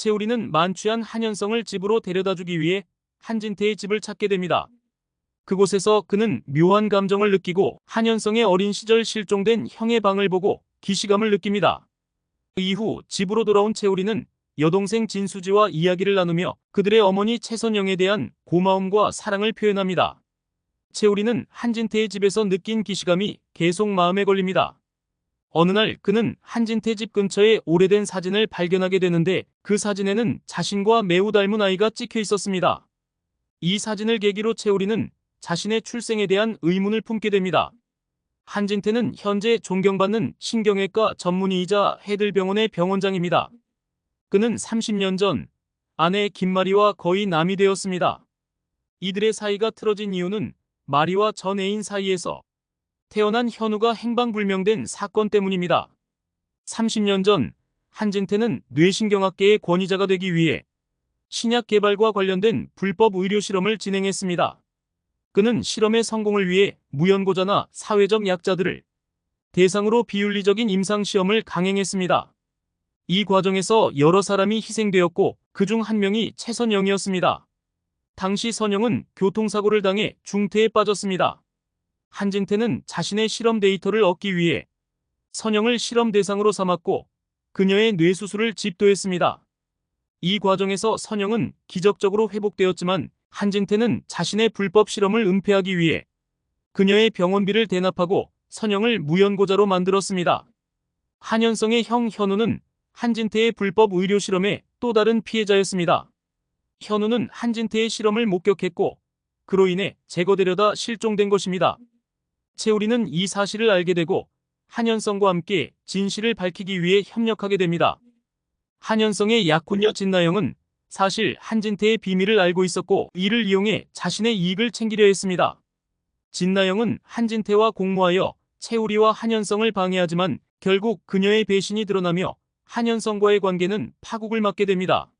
채우리는 만취한 한현성을 집으로 데려다주기 위해 한진태의 집을 찾게 됩니다. 그곳에서 그는 묘한 감정을 느끼고 한현성의 어린 시절 실종된 형의 방을 보고 기시감을 느낍니다. 이후 집으로 돌아온 채우리는 여동생 진수지와 이야기를 나누며 그들의 어머니 최선영에 대한 고마움과 사랑을 표현합니다. 채우리는 한진태의 집에서 느낀 기시감이 계속 마음에 걸립니다. 어느 날 그는 한진태 집 근처에 오래된 사진을 발견하게 되는데 그 사진에는 자신과 매우 닮은 아이가 찍혀 있었습니다. 이 사진을 계기로 채우리는 자신의 출생에 대한 의문을 품게 됩니다. 한진태는 현재 존경받는 신경외과 전문의이자 해들병원의 병원장입니다. 그는 30년 전 아내 김마리와 거의 남이 되었습니다. 이들의 사이가 틀어진 이유는 마리와 전 애인 사이에서 태어난 현우가 행방불명된 사건 때문입니다. 30년 전 한진태는 뇌신경학계의 권위자가 되기 위해 신약 개발과 관련된 불법 의료 실험을 진행했습니다. 그는 실험의 성공을 위해 무연고자나 사회적 약자들을 대상으로 비윤리적인 임상시험을 강행했습니다. 이 과정에서 여러 사람이 희생되었고 그 중 한 명이 최선영이었습니다. 당시 선영은 교통사고를 당해 중태에 빠졌습니다. 한진태는 자신의 실험 데이터를 얻기 위해 선영을 실험 대상으로 삼았고 그녀의 뇌수술을 집도했습니다. 이 과정에서 선영은 기적적으로 회복되었지만 한진태는 자신의 불법 실험을 은폐하기 위해 그녀의 병원비를 대납하고 선영을 무연고자로 만들었습니다. 한현성의 형 현우는 한진태의 불법 의료 실험의 또 다른 피해자였습니다. 현우는 한진태의 실험을 목격했고 그로 인해 제거되려다 실종된 것입니다. 채우리는 이 사실을 알게 되고 한현성과 함께 진실을 밝히기 위해 협력하게 됩니다. 한현성의 약혼녀 진나영은 사실 한진태의 비밀을 알고 있었고 이를 이용해 자신의 이익을 챙기려 했습니다. 진나영은 한진태와 공모하여 채우리와 한현성을 방해하지만 결국 그녀의 배신이 드러나며 한현성과의 관계는 파국을 맞게 됩니다.